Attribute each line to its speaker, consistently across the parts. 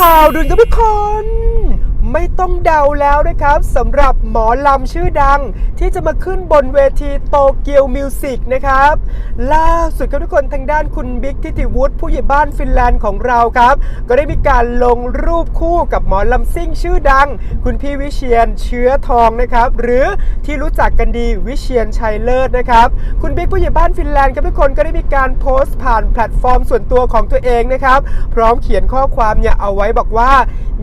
Speaker 1: ข่าวด่วนกับทุกคน ไม่ต้องเดาแล้วนะครับสำหรับหมอลำชื่อดัง ที่จะมาขึ้นบนเวทีโตเกียวมิวสิกนะครับ ล่าสุดครับทุกคนทางด้านคุณบิ๊กทิติวุฒิผู้ใหญ่บ้านฟินแลนด์ของเราครับ ก็ได้มีการลงรูปคู่กับหมอลำซิ่งชื่อดัง คุณพี่วิเชียนเชื้อทองนะครับ หรือที่รู้จักกันดีวิเชียนชัยเลิศนะครับ คุณบิ๊กผู้ใหญ่บ้านฟินแลนด์ครับทุกคนก็ได้มีการโพสต์ผ่านแพลตฟอร์มส่วนตัวของตัวเองนะครับ พร้อมเขียนข้อความเนี่ยเอาไว้บอกว่า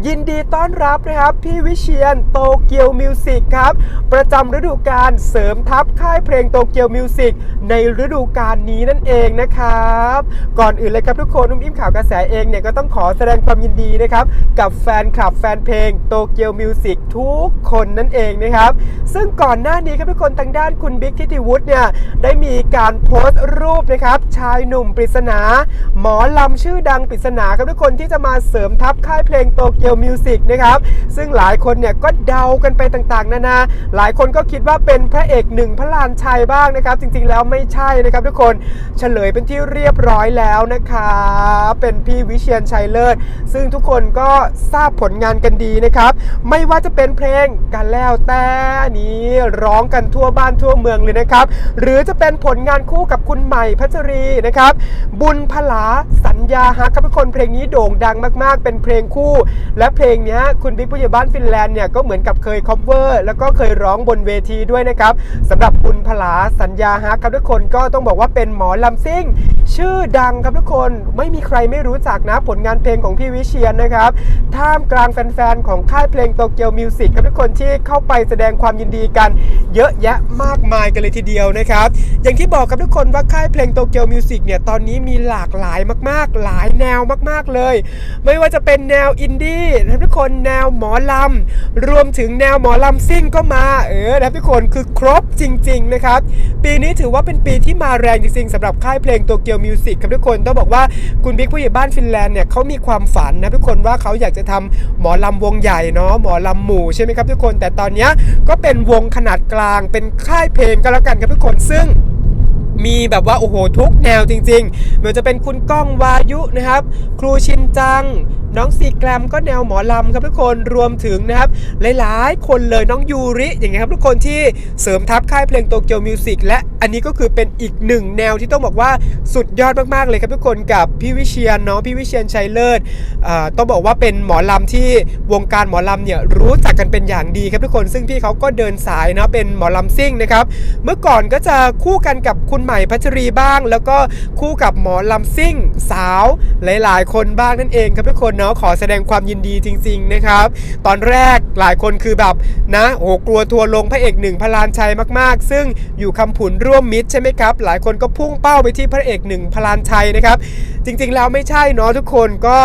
Speaker 1: ยินดีต้อนรับนะครับ พี่วิเชียนโตเกียวมิวสิกครับ ประจำฤดูกาลเสริมทัพค่ายเพลงโตเกียวมิวสิกในฤดูกาลนี้นั่นเองนะครับ ก่อนอื่นเลยครับทุกคนนุ่มอิ่มข่าวกระแสเองเนี่ยก็ต้องขอแสดงความยินดีนะครับ กับแฟนคลับแฟนเพลงโตเกียวมิวสิกทุกคนนั่นเองนะครับ ซึ่งก่อนหน้านี้ครับทุกคนทางด้านคุณบิ๊กทิติวุฒิเนี่ยได้มีการโพสต์รูปนะครับชายหนุ่มปริศนา หมอลำชื่อดังปริศนาครับทุกคนที่จะมาเสริมทัพค่ายเพลงโตเกียวมิวสิกนะครับซึ่งหลายคนเนี่ยก็เดากันไปต่างๆ นานา หลายคนก็คิดว่าเป็นพระเอกหนึ่งพระลานชัยบ้างนะครับ จริงๆแล้วไม่ใช่นะครับทุกคนเฉลยเป็นที่เรียบร้อยแล้วนะครับเป็นพี่วิเชียนชัยเลิศ ซึ่งทุกคนก็ทราบผลงานกันดีนะครับ ไม่ว่าจะเป็นเพลงกันแล้วแต่นี้ร้องกันทั่วบ้านทั่วเมืองเลยนะครับ หรือจะเป็นผลงานคู่กับคุณใหม่พัชรีนะครับ บุญพลาสัญญาฮักครับทุกคนเพลงนี้โด่งดังมาก ๆ เป็นเพลงคู่และเพลงนี้คุณบิ๊กผู้ใหญ่บ้านฟินแลนด์เนี่ยก็เหมือนกับเคยคอฟเวอร์แล้วก็เคยร้องบนเวทีด้วยนะครับสำหรับคุณพลาสัญญาฮักครับทุกคนก็ต้องบอกว่าเป็นหมอลำซิ่ง ชื่อดังครับทุกคนไม่มีใครไม่รู้จักนะผลงานเพลงของพี่วิเชียนนะครับ ท่ามกลางแฟนๆ ของค่ายเพลงโตเกียวมิวสิกครับทุกคนที่เข้าไปแสดงความยินดีกัน เยอะแยะมากมายกันเลยทีเดียวนะครับ อย่างที่บอกครับทุกคนว่าค่ายเพลงโตเกียวมิวสิกเนี่ยตอนนี้มีหลากหลายมากๆ หลายแนวมากๆเลย ไม่ว่าจะเป็นแนวอินดี้นะครับทุกคนแนวหมอลำรวมถึงแนวหมอลำซิ่งก็มาเออนะครับทุกคนคือครบจริง ๆ นะครับ ปีนี้ถือว่าเป็นปีที่มาแรงจริงๆสำหรับค่ายเพลงโตเกียวมิวสิกครับทุกคนต้องบอกว่าคุณบิ๊กผู้ใหญ่บ้านฟินแลนด์เนี่ยเขามีความฝันนะทุกคนว่าเขาอยากจะทำหมอลำวงใหญ่เนาะหมอลำหมู่ใช่ไหมครับทุกคน แต่ตอนนี้ก็เป็นวงขนาดกลางเป็นค่ายเพลงก็แล้วกันครับทุกคนซึ่งมีแบบว่าโอ้โหทุกแนวจริงๆเหมือนจะเป็นคุณก้องวายุนะครับ ครูชินจัง น้องซีแกรมก็แนวหมอลำครับทุกคนรวมถึงนะครับหลายๆ คนเลยน้องยูริอย่างเงี้ยครับทุกคนที่เสริมทัพค่ายเพลงโตเกียวมิวสิกและอันนี้ก็คือเป็นอีกหนึ่งแนวที่ต้องบอกว่าสุดยอดมากๆเลยครับทุกคนกับพี่วิเชียนเนาะพี่วิเชียนชัยเลิศต้องบอกว่าเป็นหมอลำที่วงการหมอลำเนี่ยรู้จักกันเป็นอย่างดีครับทุกคน ซึ่งพี่เขาก็เดินสายเนาะเป็นหมอลำซิ่งนะครับเมื่อก่อนก็จะคู่กันกับคุณใหม่พัชรีบ้าง แล้วก็คู่กับหมอลำซิ่งสาวหลาย ๆ คนบ้างนั่นเองครับทุกคนเนาะขอแสดงความยินดีจริง ๆนะครับ ตอนแรกหลายคนคือแบบนะโอ้โหกลัวทัวร์ลงพระเอกหนึ่งพลานชัยมากๆ ซึ่งอยู่คำผุนร่วมมิตรใช่ไหมครับ หลายคนก็พุ่งเป้าไปที่พระเอกหนึ่งพลานชัยนะครับ จริงๆแล้วไม่ใช่เนาะทุกคนก็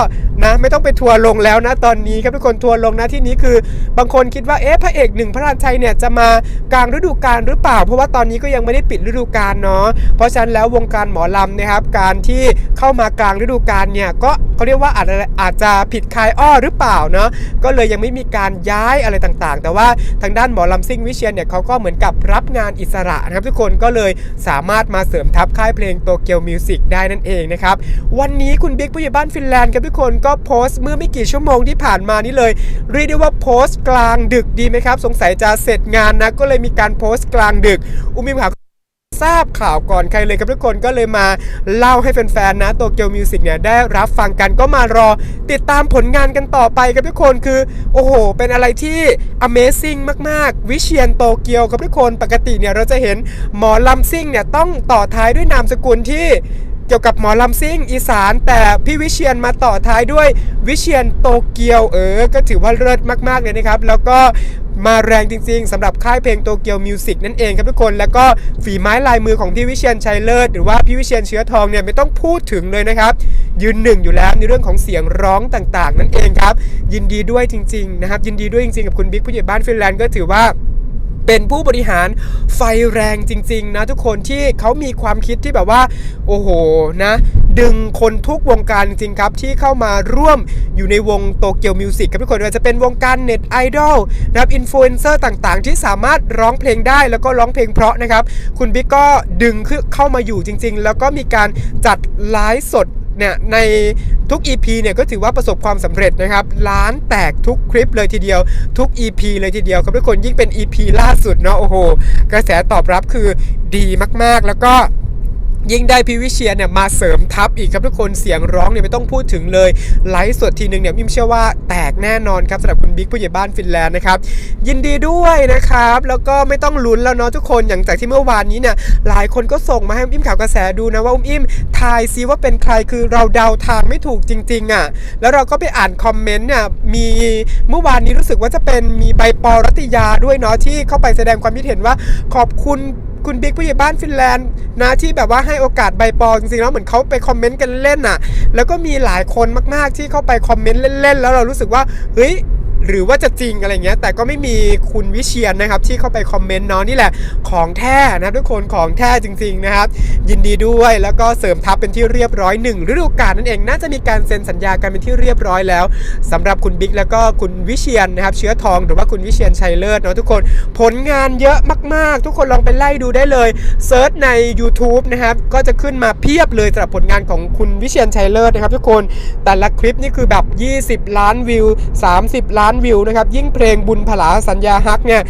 Speaker 1: นะไม่ต้องไปทัวร์ลงแล้วนะตอนนี้ครับทุกคนทัวร์ลงนะที่นี้คือบางคนคิดว่าเอ๊ะพระเอกหนึ่งพระรานชัยเนี่ยจะมากลางฤดูกาลหรือเปล่า เพราะว่าตอนนี้ก็ยังไม่ได้ปิดฤดูกาลเนาะเพราะฉะนั้นแล้ววงการหมอลำนะครับ การที่เข้ามากลางฤดูกาลเนี่ยก็เขาเรียกว่าอาจจะอาจจะผิดคายอ้อหรือเปล่าเนาะก็เลยยังไม่มีการย้ายอะไรต่างๆ แต่ว่าทางด้านหมอลำซิ่งวิเชียนเนี่ยเขาก็เหมือนกับรับงานอิสระนะครับทุกคนก็เลยสามารถมาเสริมทัพค่ายเพลงโตเกียวมิวสิกได้นั่นเองนะครับวันนี้คุณบิ๊กผู้ใหญ่บ้านฟินแลนด์ครับทุกคนก็โพสต์เมื่อไม่กี่ชั่วโมงที่ผ่านมานี้เลย เรียกได้ว่าโพสต์กลางดึกดีไหมครับ สงสัยจะเสร็จงานนะก็เลยมีการโพสต์กลางดึก อุ้มมิมขา ทราบข่าวก่อนใครเลยครับทุกคนก็เลยมาเล่าให้แฟนๆนะโตเกียวมิวสิกเนี่ยได้รับฟังกันก็มารอติดตามผลงานกันต่อไปครับทุกคนคือ โอ้โห เป็นอะไรที่ Amazing มากๆ วิเชียนโตเกียวครับทุกคนปกติเนี่ยเราจะเห็นหมอลำซิ่งเนี่ยต้องต่อท้ายด้วยนามสกุลที่ กี่ยวกับหมอลำซิ่งอีสาน แต่พี่วิเชียนมาต่อท้ายด้วยวิเชียนโตเกียวเออ ก็ถือว่าเลิศมากๆเลยนะครับ แล้วก็มาแรงจริงๆสำหรับค่ายเพลงโตเกียวมิวสิกนั่นเองครับทุกคน แล้วก็ฝีไม้ลายมือของพี่วิเชียนชัยเลิศหรือว่าพี่วิเชียนเชื้อทองเนี่ยไม่ต้องพูดถึงเลยนะครับ ยืนหนึ่งอยู่แล้วในเรื่องของเสียงร้องต่างๆ นั่นเองครับ ยินดีด้วยจริงๆนะครับยินดีด้วยจริงๆกับคุณบิ๊กผู้ใหญ่บ้านฟินแลนด์ก็ถือว่า เป็นผู้บริหารไฟแรงจริง ๆ นะทุกคนที่เขามีความคิดที่แบบว่า โอ้โหนะ ดึงคนทุกวงการจริงครับ ที่เข้ามาร่วมอยู่ในวงโตเกียวมิวสิกครับทุกคนไม่ว่าจะเป็นวงการเน็ตไอดอลนะครับอินฟลูเอนเซอร์ต่างๆ ที่สามารถร้องเพลงได้แล้วก็ร้องเพลงเพราะนะครับ คุณบิ๊กก็ดึงเข้ามาอยู่จริง ๆ แล้วก็มีการจัดไลฟ์สด เนี่ยในทุก EP เนี่ยก็ถือว่าประสบความสำเร็จนะครับล้านแตกทุกคลิปเลยทีเดียว ทุก EP เลยทีเดียวครับทุกคนยิ่งเป็น EP ล่าสุดเนาะโอ้โห กระแสตอบรับคือดีมากๆ แล้วก็ ยิ่งได้พี่วิเชียเนี่ยมาเสริมทัพอีกครับทุกคนเสียงร้องเนี่ยไม่ต้องพูดถึงเลยไลฟ์สดทีนึงเนี่ยมิมเชื่อว่าแตกแน่นอนครับสำหรับคุณบิ๊กผู้ใหญ่บ้านฟินแลนด์นะครับยินดีด้วยนะครับ แล้วก็ไม่ต้องลุ้นแล้วเนาะทุกคนอย่างจากที่เมื่อวานนี้เนี่ยหลายคนก็ส่งมาให้อุ้มอิ่มข่าวกระแสดูนะว่าอุ้มอิ่มทายซิว่าเป็นใครคือเราเดาทางไม่ถูกจริงๆอะแล้วเราก็ไปอ่านคอมเมนต์เนี่ยมีเมื่อวานนี้รู้สึกว่าจะเป็นมีใบปอรัตยาด้วยเนาะที่เข้าไปแสดงความคิดเห็นว่าขอบคุณ คุณบิ๊กผู้ใหญ่บ้านฟินแลนด์นะที่แบบว่าให้โอกาสใบปอจริงๆแล้วเหมือนเขาไปคอมเมนต์กันเล่นน่ะ แล้วก็มีหลายคนมากๆที่เข้าไปคอมเมนต์เล่นๆแล้วเรารู้สึกว่าเฮ้ย หรือว่าจะจริงอะไรเงี้ย แต่ก็ไม่มีคุณวิเชียนนะครับ ที่เข้าไปคอมเมนต์เนาะนี่แหละของแท้นะทุกคนของแท้จริง ๆนะครับ ยินดีด้วยแล้วก็เสริมทัพเป็นที่เรียบร้อยหนึ่งฤดูกาลนั่นเองน่าจะมีการเซ็นสัญญากันเป็นที่เรียบร้อยแล้วสำหรับคุณบิ๊กแล้วก็คุณวิเชียนนะครับ เชื้อทองหรือว่าคุณวิเชียนชัยเลิศเนาะทุกคน ผลงานเยอะมากๆ ทุกคนลองไปไล่ดูได้เลยเซิร์ชใน YouTube นะครับก็จะขึ้นมาเพียบเลยสำหรับผลงานของคุณวิเชียนชัยเลิศนะครับ ทุกคนแต่ละคลิปนี่คือแบบ 20 ล้านวิว 30 ล้านวิวนะครับยิ่งเพลงบุญผลาสัญญาฮักเนี่ย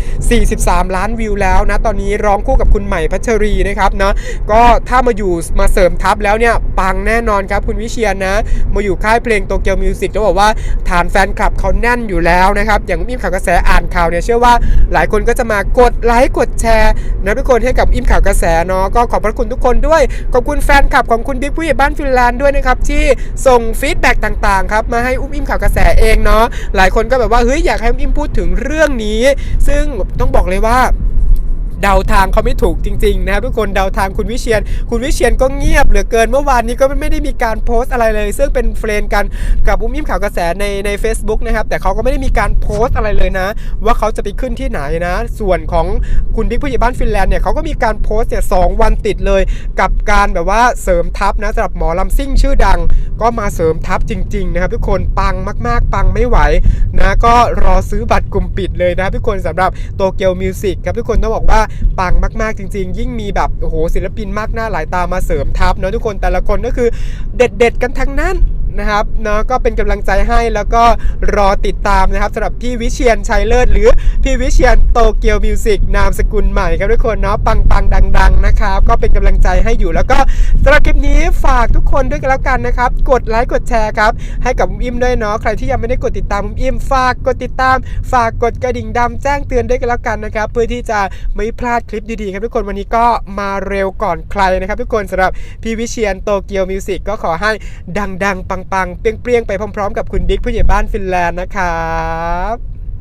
Speaker 1: 43 ล้านวิวแล้วนะตอนนี้ร้องคู่กับคุณใหม่พัชรีนะครับเนาะก็ถ้ามาอยู่มาเสริมทัพแล้วเนี่ยปังแน่นอนครับคุณวิเชียนนะมาอยู่ค่ายเพลงโตเกียวมิวสิกต้องบอกว่าฐานแฟนคลับเขาแน่นอยู่แล้วนะครับอย่างอิมข่าวกระแสอ่านข่าวเนี่ยเชื่อว่าหลายคนก็จะมากดไลค์กดแชร์นะทุกคนให้กับอิมข่าวกระแสเนาะก็ขอบพระคุณทุกคนด้วยขอบคุณแฟนคลับของคุณบิ๊กผู้ใหญ่บ้านฟินแลนด์ด้วยนะครับที่ส่งฟีดแบ็กต่างๆครับมาให้อุ้มอิมข่าวกระแสเองเนาะหลายคนก็แบบว่าเฮ้ยอยากให้อุ้มอิมพูดถึงเรื่องนี้ ซึ่งต้องบอกเลยว่า เดาทางเขาไม่ถูกจริงๆนะครับทุกคนเดาทางคุณวิเชียน คุณวิเชียนก็เงียบเหลือเกินเมื่อวานนี้ก็ไม่ได้มีการโพสต์อะไรเลย ซึ่งเป็นเฟรนกันกับอุ้มยิ้มข่าวกระแสในใน a c e b o o k นะครับแต่เขาก็ไม่ได้มีการโพสต์อะไรเลยนะ ว่าเขาจะไปขึ้นที่ไหนนะ ส่วนของคุณบิ๊กผู้ใหญ่บ้านฟินแลนด์เนี่ยเขาก็มีการโพสต์เนี่ยสองวันติดเลยกับการแบบว่าเสริมทัพนะสำหรับหมอลำซิ่งชื่อดัง ก็มาเสริมทัพจริงๆนะครับทุกคนปังมากๆ ปังไม่ไหวนะก็รอซื้อบัตรกลุ่มปิดเลยนะครับทุกคนสำหรับโตเกียวมิวสิกครับทุกคนต้องบอกว่าปังมากๆจริง ๆ ยิ่งมีแบบโอ้โหศิลปินมากหน้าหลายตามาเสริมทัพเนาะทุกคนแต่ละคนก็คือเด็ด ๆ กันทั้งนั้น นะครับเนาะก็เป็นกำลังใจให้แล้วก็รอติดตามนะครับสำหรับพี่วิเชียนชัยเลิศหรือพี่วิเชียนโตเกียวมิวสิกนามสกุลใหม่ครับทุกคนเนาะปังปังดังดังๆนะครับ ก็เป็นกำลังใจให้อยู่แล้วก็สำหรับคลิปนี้ฝากทุกคนด้วยกันแล้วกันนะครับ กดไลค์กดแชร์ครับ ให้กับอุ้มอิ่มด้วยเนาะใครที่ยังไม่ได้กดติดตามอุ้มอิ่มฝากกดติดตาม ฝากกดกระดิ่งดำแจ้งเตือนด้วยกันแล้วกันนะครับ เพื่อที่จะไม่พลาดคลิปดีๆครับทุกคนวันนี้ก็มาเร็วก่อนใครนะครับ ทุกคนสำหรับพี่วิเชียนโตเกียวมิวสิกก็ขอให้ดังๆปังๆ เปรี้ยงๆ ไปพร้อมๆ กับคุณบิ๊กผู้ใหญ่บ้านฟินแลนด์นะครับ